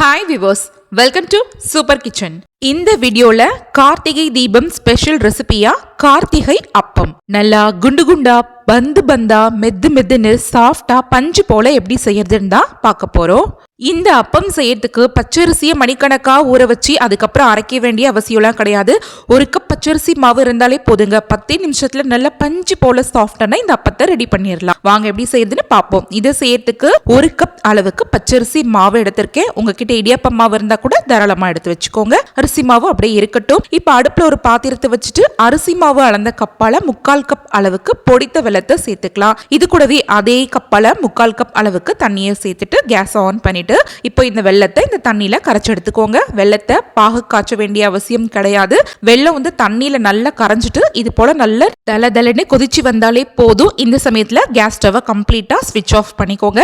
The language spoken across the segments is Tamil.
Hi viewers welcome to super kitchen இந்த வீடியோல கார்த்திகை தீபம் ஸ்பெஷல் ரெசிபியா கார்த்திகை அப்பம். நல்லா குண்டு குண்டா பந்து பந்தா மெத்து மெத்துன்னு சாஃப்டா பஞ்சு போல எப்படி செய்யறதுன்னு தான் பார்க்க போறோம். இந்த அப்பம் செய்யறதுக்கு பச்சரிசியை மணிக்கணக்கா ஊற வச்சு அதுக்கப்புறம் அரைக்க வேண்டிய அவசியம்லாம் கிடையாது. ஒரு கப் பச்சரிசி மாவு இருந்தாலே போதுங்க. பத்தே நிமிஷத்துல நல்ல பஞ்சு போல சாஃப்டான இந்த அப்பத்தை ரெடி பண்ணிடலாம். வாங்க எப்படி செய்யறதுன்னு பார்ப்போம். இதை செய்யறதுக்கு ஒரு கப் அளவுக்கு பச்சரிசி மாவு எடுத்திருக்கேன். உங்ககிட்ட இடியாப்பம் மாவு இருந்தா கூட தாராளமா எடுத்து வச்சுக்கோங்க. அரிசி மாவு அப்படியே இருக்கட்டும். இப்போ அடுப்பில் ஒரு பாத்திரத்தை வச்சுட்டு அரிசி மாவு அளந்த கப்பால முக்கால் கப் அளவுக்கு பொடித்த வெள்ளத்தை சேர்த்துக்கலாம். இது கூடவே அதே கப்பால முக்கால் கப் அளவுக்கு தண்ணியை சேர்த்துட்டு கேஸ் ஆன் பண்ணிட்டு இப்போ இந்த வெள்ளத்தை இந்த தண்ணியில கரைச்சி எடுத்துக்கோங்க. வெள்ளத்தை பாகு காய்ச்ச வேண்டிய அவசியம் கிடையாது. வெள்ளம் வந்து தண்ணியில நல்லா கரைஞ்சிட்டு இது போல நல்ல தல தலன்னு கொதிச்சு வந்தாலே போதும். இந்த சமயத்துல கேஸ் ஸ்டவை கம்ப்ளீட்டா ஸ்விட்ச் ஆஃப் பண்ணிக்கோங்க.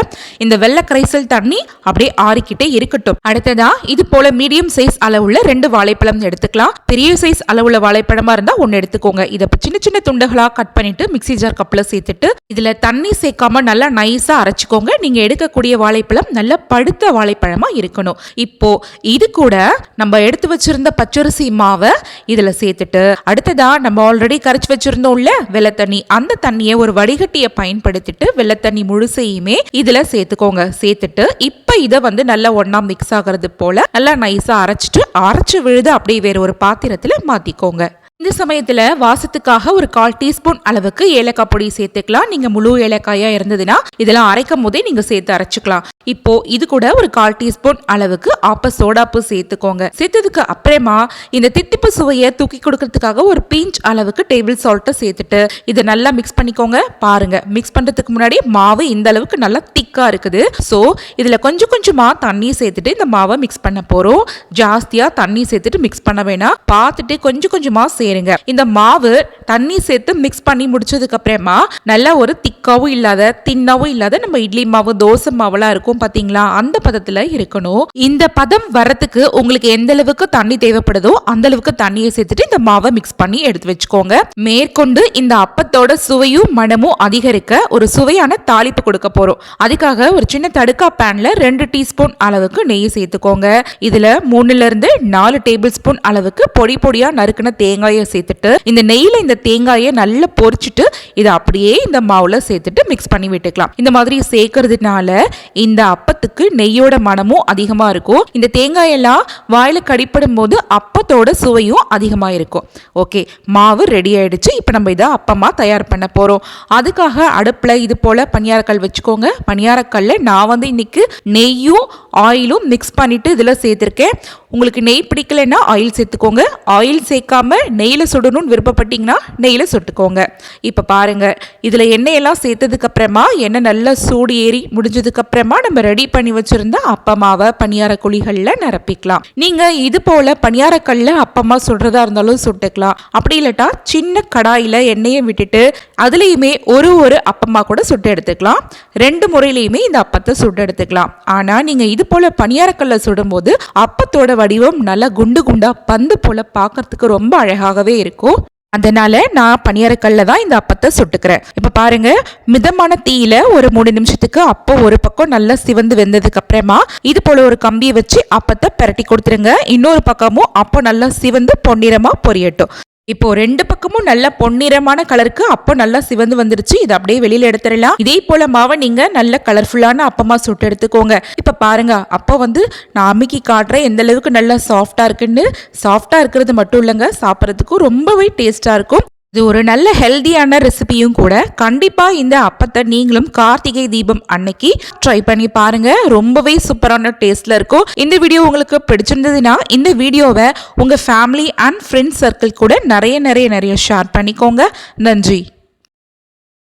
இந்த வெள்ளை கரைசல் தண்ணி அப்படியே ஆறிக்கிட்டே இருக்கட்டும். அடுத்ததா இது போல மீடியம் சைஸ் அளவுள்ள ரெண்டு வாழைப்பழம் எடுத்துக்கலாம். பெரிய சைஸ் அளவுள்ள வாழைப்பழமா இருந்தா ஒன்னு எடுத்துக்கோங்க. இதை சின்ன சின்ன துண்டுகளா கட் பண்ணிட்டு மிக்ஸி ஜார் கப்ல சேர்த்துட்டு இதுல தண்ணி சேர்க்காம நல்லா நைஸா அரைச்சுக்கோங்க. நீங்க எடுக்கக்கூடிய வாழைப்பழம் நல்ல படுத்த வாழைப்பழமா இருக்கணும். இப்போ இது கூட நம்ம எடுத்து வச்சிருந்த பச்சரிசி மாவை இதுல சேர்த்துட்டு அடுத்ததா நம்ம ஆல்ரெடி கரைச்சு வச்சிருந்தோம்ல வெள்ளை தண்ணி. அந்த தண்ணியை ஒரு வடிகட்டியை பயன்படுத்திட்டு வெள்ளை தண்ணி முழுசையுமே இதுல சேர்த்துக்கோங்க. சேர்த்துட்டு இப்ப இதை வந்து நல்லா ஒன்னா மிக்ஸ் ஆகிறது போல நல்லா நைஸா அரைச்சிட்டு அரைச்சு விழுது அப்படியே வேற ஒரு பாத்திரத்தில் மாற்றிக்கோங்க இந்த சமயத்தில் வாசத்துக்காக ஒரு கால் டீஸ்பூன் அளவுக்கு ஏலக்காய் பொடி சேர்த்துக்கலாம். நீங்கள் முழு ஏலக்காயாக இருந்ததுன்னா இதெல்லாம் அரைக்கும் போதே நீங்கள் சேர்த்து அரைச்சிக்கலாம். இப்போ இது கூட ஒரு கால் டீஸ்பூன் அளவுக்கு ஆப்ப சோடாப்பு சேர்த்துக்கோங்க. சேர்த்ததுக்கு அப்புறமா இந்த தித்திப்பு சுவையை தூக்கி கொடுக்கறதுக்காக ஒரு பீஞ்ச் அளவுக்கு டேபிள் சால்ட்டை சேர்த்துட்டு இதை நல்லா மிக்ஸ் பண்ணிக்கோங்க. பாருங்க மிக்ஸ் பண்ணுறதுக்கு முன்னாடி மாவு இந்த அளவுக்கு நல்லா திக்காக இருக்குது. ஸோ இதில் கொஞ்சம் கொஞ்சமாக தண்ணி சேர்த்துட்டு இந்த மாவை மிக்ஸ் பண்ண போகிறோம் ஜாஸ்தியாக தண்ணி சேர்த்துட்டு மிக்ஸ் பண்ண வேணாம். பார்த்துட்டு கொஞ்சம் கொஞ்சமாக சேருங்க. இந்த மாவு தண்ணி சேர்த்து மிக்ஸ் பண்ணி முடிச்சதுக்கு அப்புறமா நல்லா ஒரு திக்காவும் இல்லாத தின்னாவும் இல்லாத நம்ம இட்லி மாவு தோசை மாவுலாம் இருக்கும் பாத்தீங்களா? அந்த பதத்துல இருக்கணும். இந்த பதம் வரத்துக்கு உங்களுக்கு எந்த அளவுக்கு தண்ணி தேவைப்படுதோ அந்த அளவுக்கு தண்ணியை சேர்த்துட்டு இந்த மாவை மிக்ஸ் பண்ணி எடுத்து வச்சுக்கோங்க. மேற்கொண்டு இந்த அப்பத்தோட சுவையும் மனமும் அதிகரிக்க ஒரு சுவையான தாளிப்பு கொடுக்க போறோம். அதுக்காக ஒரு சின்ன தடுக்கா பேன்ல ரெண்டு டீஸ்பூன் அளவுக்கு நெய் சேர்த்துக்கோங்க. இதுல மூணுல இருந்து நாலு டேபிள் ஸ்பூன் அளவுக்கு பொடி பொடியா நறுக்கின தேங்காய் சேர்த்துட்டு இந்த நெய்ல இந்த தேங்காயை நல்லா பொரிச்சிட்டு இதை அப்படியே இந்த மாவுல சேர்த்துட்டு மிக்ஸ் பண்ணி விட்டுக்கலாம். இந்த மாதிரி சேர்க்கறதுனால இந்த அப்பத்துக்கு நெய்யோட மனமும் அதிகமா இருக்கும். இந்த தேங்காயெல்லாம் வாயில கடிப்படும் போது அப்பத்தோட சுவையும் அதிகமா இருக்கும். ஓகே மாவு ரெடி ஆயிடுச்சு. இப்போ நம்ம இதை அப்பமா தயார் பண்ண போறோம். அதுக்காக அடுப்புல இது போல பணியாரக்கல் வச்சுக்கோங்க. பணியாரக்கல்ல நான் வந்து இன்னைக்கு நெய்யும் ஆயிலும் மிக்ஸ் பண்ணிட்டு இதுல சேர்த்திருக்கேன். உங்களுக்கு நெய் பிடிக்கலைன்னா ஆயில் சேர்த்துக்கோங்க. ஆயில் சேர்க்காம நெய்யில் சுடணும்னு விருப்பப்பட்டீங்கன்னா நெய்யில் சுட்டுக்கோங்க. இப்போ பாருங்க இதில் எண்ணெயெல்லாம் சேர்த்ததுக்கப்புறமா எண்ணெய் நல்லா சூடு ஏறி முடிஞ்சதுக்கப்புறமா நம்ம ரெடி பண்ணி வச்சுருந்த அப்பமாவை பணியார குழிகளில் நிரப்பிக்கலாம். நீங்கள் இது போல் பணியாரக்கல்ல அப்பமா சுடுறதா இருந்தாலும் சுட்டுக்கலாம். அப்படி இல்லட்டா சின்ன கடாயில் எண்ணெயை விட்டுட்டு அதுலேயுமே ஒரு ஒரு அப்பமா கூட சுட்டு எடுத்துக்கலாம். ரெண்டு முறையிலையுமே இந்த அப்பத்தை சுட்டு எடுத்துக்கலாம். ஆனால் நீங்கள் இது போல் பணியாரக்கல்ல சுடும்போது அப்பத்தோட வடிவம் நல்லா குண்டு குண்டாக பந்து போல் பார்க்கறதுக்கு ரொம்ப அழகாக அதிகமாகவே இருக்கும். அதனால நான் பணியாரக்கல்ல தான் இந்த அப்பத்தை சுட்டுக்கிறேன். இப்போ பாருங்க மிதமான தீயில ஒரு மூணு நிமிஷத்துக்கு அப்போ ஒரு பக்கம் நல்லா சிவந்து வெந்ததுக்கு அப்புறமா இது போல ஒரு கம்பியை வச்சு அப்பத்தை பரட்டி கொடுத்துருங்க. இன்னொரு பக்கமும் அப்போ நல்லா சிவந்து பொன்னிறமா பொரியட்டும். இப்போ ரெண்டு பக்கமும் நல்ல பொன்னிறமான கலருக்கு அப்போ நல்லா சிவந்து வந்துருச்சு. இதை அப்படியே வெளியில எடுத்துடலாம். இதே போல மாவை நீங்க நல்ல கலர்ஃபுல்லான அப்பமா சுட்டு எடுத்துக்கோங்க. இப்ப பாருங்க அப்போ வந்து நான் அமுக்கி காட்டுறேன். எந்த அளவுக்கு நல்லா சாஃப்டா இருக்குன்னு. சாஃப்டா இருக்கிறது மட்டும் இல்லைங்க சாப்பிட்றதுக்கும் ரொம்பவே டேஸ்டா இருக்கும். இது ஒரு நல்ல ஹெல்தியான ரெசிபியும் கூட. கண்டிப்பாக இந்த அப்பத்தை நீங்களும் கார்த்திகை தீபம் அன்னைக்கு ட்ரை பண்ணி பாருங்க. ரொம்பவே சூப்பரான டேஸ்ட்ல இருக்கும். இந்த வீடியோ உங்களுக்கு பிடிச்சிருந்ததுன்னா இந்த வீடியோவை உங்கள் ஃபேமிலி அண்ட் ஃப்ரெண்ட்ஸ் சர்க்கிள் கூட நிறைய நிறைய நிறைய ஷேர் பண்ணிக்கோங்க. நன்றி.